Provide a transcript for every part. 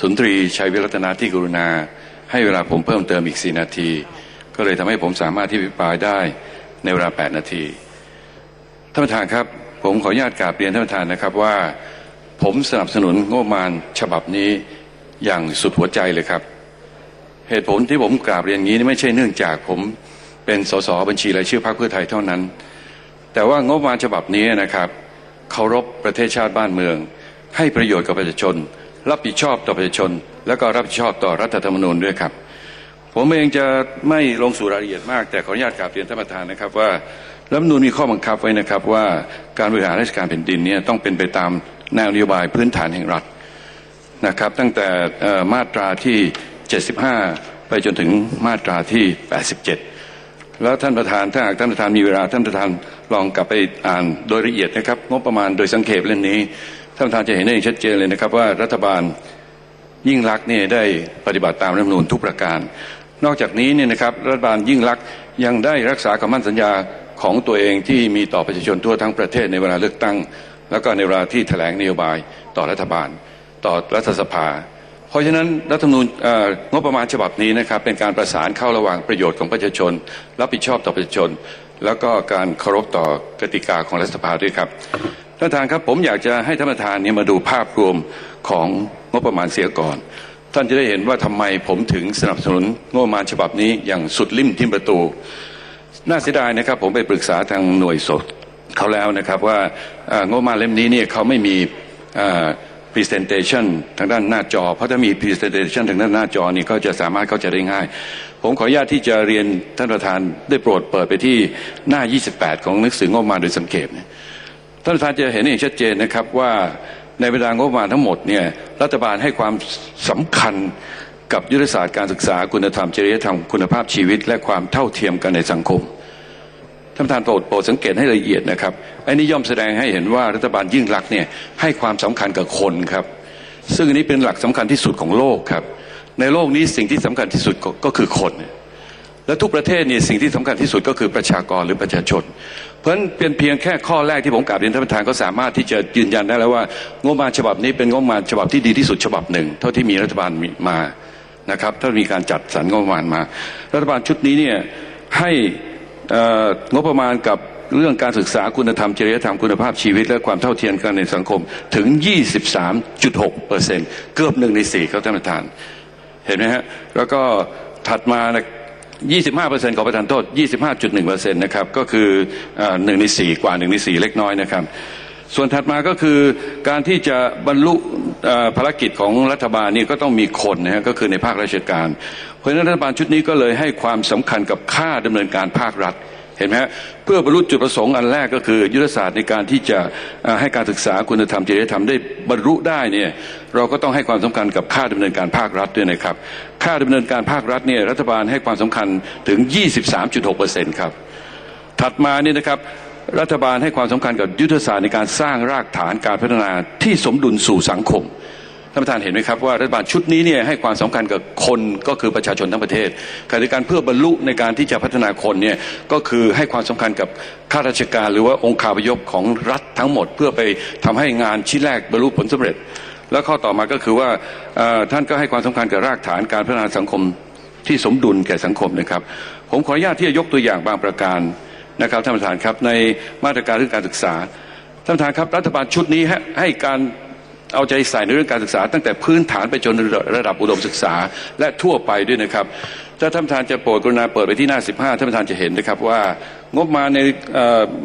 สุนทรีชัยวิรัตนาที่กรุณา ให้เวลาผมเพิ่มเติมอีก4นาที ก็เลยทำให้ผมสามารถที่พิปรายได้ในเวลา 8 นาทีท่านประธานครับ ผมขออนุญาตกราบเรียนท่านประธานนะครับว่า ผมสนับสนุนงบประมาณฉบับนี้อย่างสุดหัวใจเลยครับ เหตุผลที่ผมกราบเรียนงี้ไม่ใช่เนื่องจากผมเป็นสสบัญชีรายชื่อพรรคเพื่อไทยเท่านั้น แต่ว่างบประมาณฉบับนี้นะครับเคารพประเทศชาติบ้านเมือง ให้ประโยชน์กับประชาชน รับผิดชอบต่อประชาชน แล้วก็รับผิดชอบต่อรัฐธรรมนูญด้วยครับ ผมเองจะไม่ลงสู่รายละเอียดมาก แต่ขออนุญาตกราบเรียนท่านประธานนะครับว่ารัฐธรรมนูญมีข้อบังคับไว้นะครับว่าการบริหารราชการแผ่นดินเนี่ยต้องเป็นไปตามแนวนโยบายพื้นฐานแห่งรัฐนะครับ ตั้งแต่มาตราที่ 75 ไปจนถึงมาตราที่ 87 แล้วท่านประธานถ้าหากท่านประธานมีเวลาท่านประธานลองกลับไปอ่านโดยละเอียดนะครับ งบประมาณโดยสังเขปเล่มนี้ ท่านประธานจะเห็นได้อย่างชัดเจนเลยนะครับ ว่ารัฐบาลยิ่งรักษณ์เนี่ยได้ปฏิบัติตามรัฐธรรมนูญทุกประการ นอกจากนี้เนี่ยนะครับรัฐบาลยิ่งรักษณ์ยังได้รักษาคำมั่นสัญญาของตัวเองที่มีต่อประชาชนทั่วทั้งประเทศในเวลาเลือกตั้ง แล้วก็ในเวลาที่แถลงนโยบายต่อรัฐบาล ต่อรัฐสภา เพราะฉะนั้นรัฐธรรมนูญงบประมาณฉบับนี้นะครับเป็นการประสานเข้าระหว่างประโยชน์ของประชาชน รับผิดชอบต่อประชาชน แล้วก็การเคารพต่อกติกาของรัฐสภาด้วยครับ ท่านประธานครับผมอยากจะให้ท่านประธานเนี่ยมาดูภาพรวมของงบประมาณเสียก่อน ท่านจะได้เห็นว่าทำไมผมถึงสนับสนุนงบประมาณฉบับนี้อย่างสุดลิ่มทิมประตู น่าเสียดายนะครับ ผมไปปรึกษาทางหน่วยสดเขาแล้วนะครับว่างบประมาณเล่มนี้เนี่ยเขาไม่มีเอ่อ presentation ทางด้านหน้าจอ เพราะถ้ามี presentation ทางด้านหน้าจอนี่ก็จะสามารถเข้าใจได้ง่าย ผมขออนุญาตที่จะเรียนท่านประธานได้โปรดเปิดไปที่หน้า 28 ของหนังสืองบประมาณโดยสังเขปเนี่ย ท่านประธานจะเห็นอย่างชัดเจนนะครับว่าในเวลางบประมาณทั้งหมดเนี่ยรัฐบาลให้ความสำคัญกับยุทธศาสตร์การศึกษาคุณธรรมจริยธรรมคุณภาพชีวิต และความเท่าเทียมกันในสังคมท่านประธานโปรดโปรดสังเกตให้ละเอียดนะครับไอ้นี้ย่อมแสดงให้เห็นว่ารัฐบาลยิ่งรักเนี่ยให้ความสำคัญกับคนครับ ซึ่งอันนี้เป็นหลักสำคัญที่สุดของโลกครับ ในโลกนี้สิ่งที่สำคัญที่สุดก็ก็คือคน และทุกประเทศเนี่ยสิ่งที่สำคัญที่สุดก็คือประชากรหรือประชาชน เพราะฉะนั้นเป็นเพียงแค่ข้อแรกที่ผมกราบเรียนท่านประธานก็สามารถที่จะยืนยันได้แล้วว่างบประมาณฉบับนี้เป็นงบประมาณฉบับที่ดีที่สุดฉบับหนึ่ง เท่าที่มีรัฐบาลมีมานะครับถ้ามีการจัดสรรงบประมาณมา รัฐบาลชุดนี้เนี่ยให้งบประมาณกับเรื่องการศึกษาคุณธรรมจริยธรรมคุณภาพชีวิต และความเท่าเทียมกันในสังคมถึง 23.6เปอร์เซ็นต์เกือบหนึ่งในสี่ครับท่านประธาน เห็นไหมฮะ แล้วก็ถัดมานะ 25%ของประธานโทษ 25.1%นะครับก็คือหนึ่งในสี่กว่าหนึ่งในสี่เล็กน้อยนะครับ ส่วนถัดมาก็คือการที่จะบรรลุภารกิจของรัฐบาลนี่ก็ต้องมีคนนะฮะก็คือในภาคราชการ เพราะฉะนั้นรัฐบาลชุดนี้ก็เลยให้ความสำคัญกับค่าดำเนินการภาครัฐ เห็นไหมเพื่อบรรลุจุดประสงค์อันแรกก็คือ ยุทธศาสตร์ในการที่จะให้การศึกษาคุณธรรมจริยธรรมได้บรรลุได้เนี่ยเราก็ต้องให้ความสำคัญกับค่าดำเนินการภาครัฐด้วยนะครับ ค่าดำเนินการภาครัฐเนี่ยรัฐบาลให้ความสำคัญถึง 23.6%ครับถัดมาเนี่ยนะครับรัฐบาลให้ความสำคัญกับยุทธศาสตร์ในการสร้างรากฐานการพัฒนาที่สมดุลสู่สังคม ท่านประธานเห็นไหมครับว่ารัฐบาลชุดนี้เนี่ยให้ความสำคัญกับคนก็คือประชาชนทั้งประเทศขณะเดียวกันเพื่อบรรลุในการที่จะพัฒนาคนเนี่ยก็คือให้ความสำคัญกับข้าราชการหรือว่าองค์คาพยพของรัฐทั้งหมด เพื่อไปทำให้งานชิ้นแรกบรรลุผลสำเร็จ แล้วข้อต่อมาก็คือว่าท่านก็ให้ความสำคัญกับรากฐานการพัฒนาสังคมที่สมดุลแก่สังคมนะครับ ผมขออนุญาตที่จะยกตัวอย่างบางประการนะครับท่านประธานครับในมาตรการเรื่องการศึกษาท่านประธานครับรัฐบาลชุดนี้ให้ให้การ เอาใจใส่ในเรื่องการศึกษา ตั้งแต่พื้นฐานไปจนระดับอุดมศึกษาและทั่วไปด้วยนะครับถ้าท่านประธานจะโปรดกรุณาเปิดไปที่หน้า 15ท่านประธานจะเห็นนะครับว่างบมาใน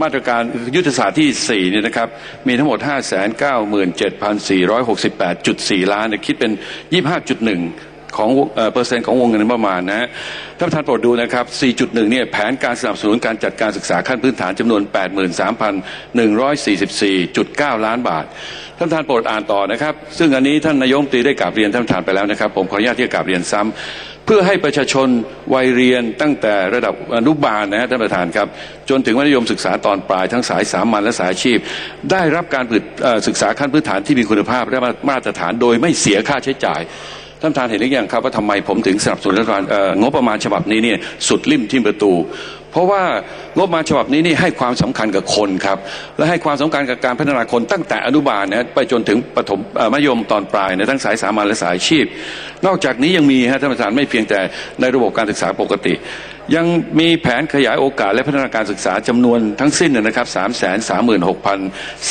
มาตรการยุทธศาสตร์ที่4เนี่ยนะครับมีทั้งหมด 597,468.4 ล้านเนี่ยคิดเป็น 25.1 ของเปอร์เซ็นต์ของวงเงินประมาณนะฮะท่านประธานโปรดดูนะครับ 4.1 เนี่ยแผนการสนับสนุนการจัดการศึกษาขั้นพื้นฐานจำนวน 83,144.9 ล้านบาท ท่านประธานโปรดอ่านต่อนะครับ ซึ่งอันนี้ท่านนายกรัฐมตรีได้กราบเรียนท่านประธานไปแล้วนะครับ ผมขออนุญาตที่จะกราบเรียนซ้ำเพื่อให้ประชาชนวัยเรียนตั้งแต่ระดับอนุบาลนะฮะท่านประธานครับ จนถึงมัธยมศึกษาตอนปลายทั้งสายสามัญและสายอาชีพ ได้รับการฝึกศึกษาขั้นพื้นฐานที่มีคุณภาพและมาตรฐานโดยไม่เสียค่าใช้จ่าย ท่านประธานเห็นหรือยังครับว่าทำไมผมถึงสนับสนุนรัฐบาลงบประมาณฉบับนี้เนี่ยสุดริมทิ่มประตู เพราะว่างบประมาณฉบับนี้นี่ให้ความสำคัญกับคนครับและให้ความสำคัญกับการพัฒนาคนตั้งแต่อนุบาลนะไปจนถึงประถมมัธยมตอนปลายในทั้งสายสามัญและสายอาชีพ นอกจากนี้ยังมีฮะท่านประธานไม่เพียงแต่ในระบบการศึกษาปกติ ยังมีแผนขยายโอกาสและพัฒนาการศึกษาจำนวนทั้งสิ้นนะครับ3 3 6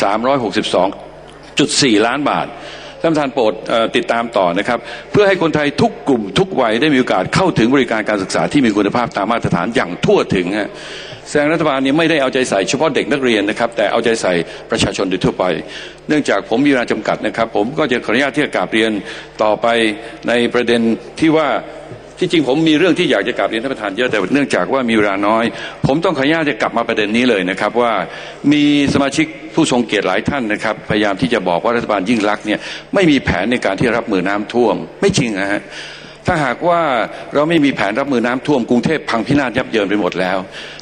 3 6 2 4ล้านบาท ท่านประธานโปรดติดตามต่อนะครับ เพื่อให้คนไทยทุกกลุ่มทุกวัยได้มีโอกาสเข้าถึงบริการการศึกษาที่มีคุณภาพตามมาตรฐานอย่างทั่วถึงฮะแสดงรัฐบาลนี้ไม่ได้เอาใจใส่เฉพาะเด็กนักเรียนนะครับ แต่เอาใจใส่ประชาชนโดยทั่วไป เนื่องจากผมมีเวลาจำกัดนะครับ ผมก็จะขออนุญาตที่จะกราบเรียนต่อไปในประเด็นที่ว่าที่จริงผมมีเรื่องที่อยากจะกลับเรียนท่านประธานเยอะแต่เนื่องจากว่ามีเวลาน้อย ผมต้องขออนุญาตจะกลับมาประเด็นนี้เลยนะครับว่ามีสมาชิกผู้ทรงเกียรติหลายท่านนะครับ พยายามที่จะบอกว่ารัฐบาลยิ่งรักษณ์เนี่ยไม่มีแผนในการที่รับมือน้ำท่วม ไม่จริงนะฮะถ้าหากว่าเราไม่มีแผนรับมือน้ำท่วมกรุงเทพพังพินาศยับเยินไปหมดแล้ว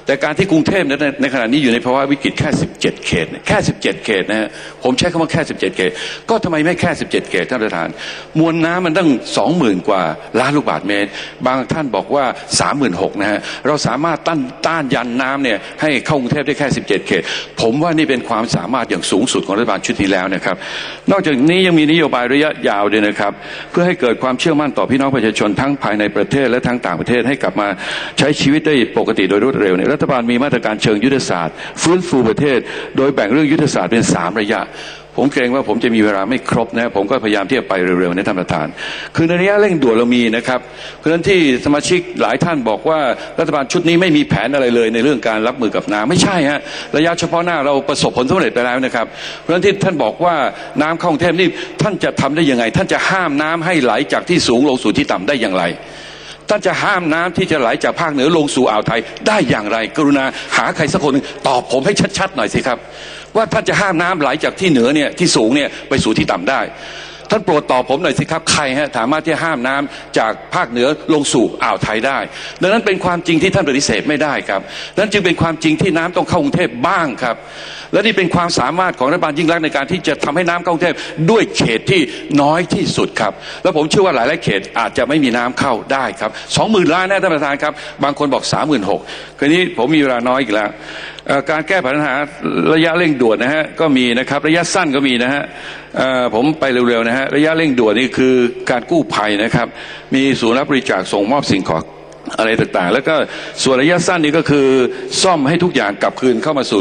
แต่การที่กรุงเทพในในขณะนี้อยู่ในภาวะวิกฤตแค่ 17 เขตเนี่ยแค่ 17 เขตนะฮะผมใช้คำว่าแค่ 17 เขต ก็ทำไมไม่แค่ 17 เขตท่านประธาน มวลน้ำมันตั้ง 20,000 กว่าล้านลูกบาศก์เมตร บางท่านบอกว่า 36,000นะฮะเราสามารถต้านต้านยันน้ำเนี่ยให้เข้ากรุงเทพได้แค่ 17 เขต ผมว่านี่เป็นความสามารถอย่างสูงสุดของรัฐบาลชุดนี้แล้วนะครับ นอกจากนี้ยังมีนโยบายระยะยาวด้วยนะครับ เพื่อให้เกิดความเชื่อมั่นต่อพี่น้องประชาชนทั้งภายในประเทศและทั้งต่างประเทศให้กลับมาใช้ชีวิตได้ปกติโดยรวดเร็วเนี่ยฐบาลมีมาตรการเชิงยุทธศาสตร์ ฟื้นฟูประเทศ โดยแบ่งเรื่องยุทธศาสตร์เป็นสามระยะ ผมเกรงว่าผมจะมีเวลาไม่ครบนะผมก็พยายามที่จะไปเร็วๆนะท่านประธาน คือในระยะเร่งด่วนเรามีนะครับเพราะฉะนั้นที่สมาชิกหลายท่านบอกว่ารัฐบาลชุดนี้ไม่มีแผนอะไรเลยในเรื่องการรับมือกับน้ำไม่ใช่ฮะระยะเฉพาะหน้าเราประสบผลสำเร็จไปแล้วนะครับ เพราะฉะนั้นที่ท่านบอกว่าน้ำเข้ากรุงเทพนี่ท่านจะทำได้ยังไง ท่านจะห้ามน้ำให้ไหลจากที่สูงลงสู่ที่ต่ำได้อย่างไร ท่านจะห้ามน้ำที่จะไหลจากภาคเหนือลงสู่อ่าวไทย ได้อย่างไร กรุณาหาใครสักคนหนึ่งตอบผมให้ชัดๆหน่อยสิครับ ว่าท่านจะห้ามน้ำไหลจากที่เหนือเนี่ยที่สูงเนี่ยไปสู่ที่ต่ำได้ ท่านโปรดตอบผมหน่อยสิครับ ใครฮะสามารถที่จะห้ามน้ำจากภาคเหนือลงสู่อ่าวไทยได้ ดังนั้นเป็นความจริงที่ท่านปฏิเสธไม่ได้ครับนั่นจึงเป็นความจริงที่น้ำต้องเข้ากรุงเทพบ้างครับ และนี่เป็นความสามารถของรัฐบาลยิ่งรักษณ์ในการที่จะทำให้น้ำเข้ากรุงเทพด้วยเขตที่น้อยที่สุดครับ แล้วผมเชื่อว่าหลายๆเขตอาจจะไม่มีน้ำเข้าได้ครับสองหมื่นล้านนะท่านประธานครับ บางคนบอกสามหมื่นหกคืนนี้ผมมีเวลาน้อยอีกแล้วการแก้ปัญหาระยะเร่งด่วนนะฮะก็มีนะครับระยะสั้นก็มีนะฮะผมไปเร็วๆนะฮะระยะเร่งด่วนนี่คือการกู้ภัยนะครับ มีศูนย์รับบริจาคส่งมอบสิ่งของ อะไรต่างๆ แล้วก็ส่วนระยะสั้นนี้ก็คือซ่อมให้ทุกอย่างกลับคืนเข้ามาสู่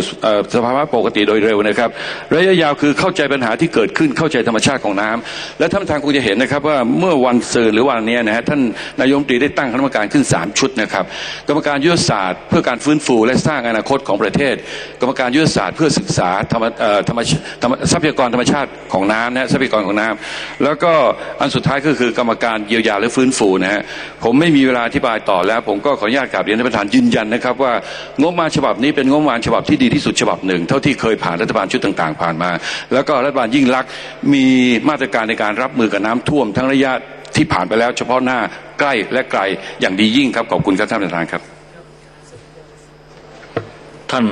สภาวะปกติโดยเร็วนะครับ ระยะยาวคือเข้าใจปัญหาที่เกิดขึ้นเข้าใจธรรมชาติของน้ำและท่านประธานคงจะเห็นนะครับว่าเมื่อวันเซืนหรือวันนี้นะฮะท่านนายมตรีได้ตั้งคณะกรรมการขึ้น 3 ชุดนะครับ กรรมการยุทธศาสตร์เพื่อการฟื้นฟูและสร้างอนาคตของประเทศ กรรมการยุทธศาสตร์เพื่อศึกษาธรรมธรรมธรรมทรัพยากรธรรมชาติของน้ำนะฮะทรัพยากรของน้ำแล้วก็อันสุดท้ายก็คือกรรมการเยียวยาและฟื้นฟูนะฮะผมไม่มีเวลาอธิบายต่อแล้วผมก็ขออนุญาตกราบเรียนท่านประธานยืนยันนะครับว่างบมาฉบับนี้เป็นงบมาฉบับที่ดีที่สุดฉบับหนึ่ง เท่าที่เคยผ่านรัฐบาลชุดต่าง ๆ ผ่านมา แล้วก็รัฐบาลยิ่งรักษมีมาตรการในการรับมือกับน้ำท่วม ทั้งระยะที่ผ่านไปแล้ว เฉพาะหน้าใกล้และไกลอย่างดียิ่งครับขอบคุณครับท่านประธานครับท่าน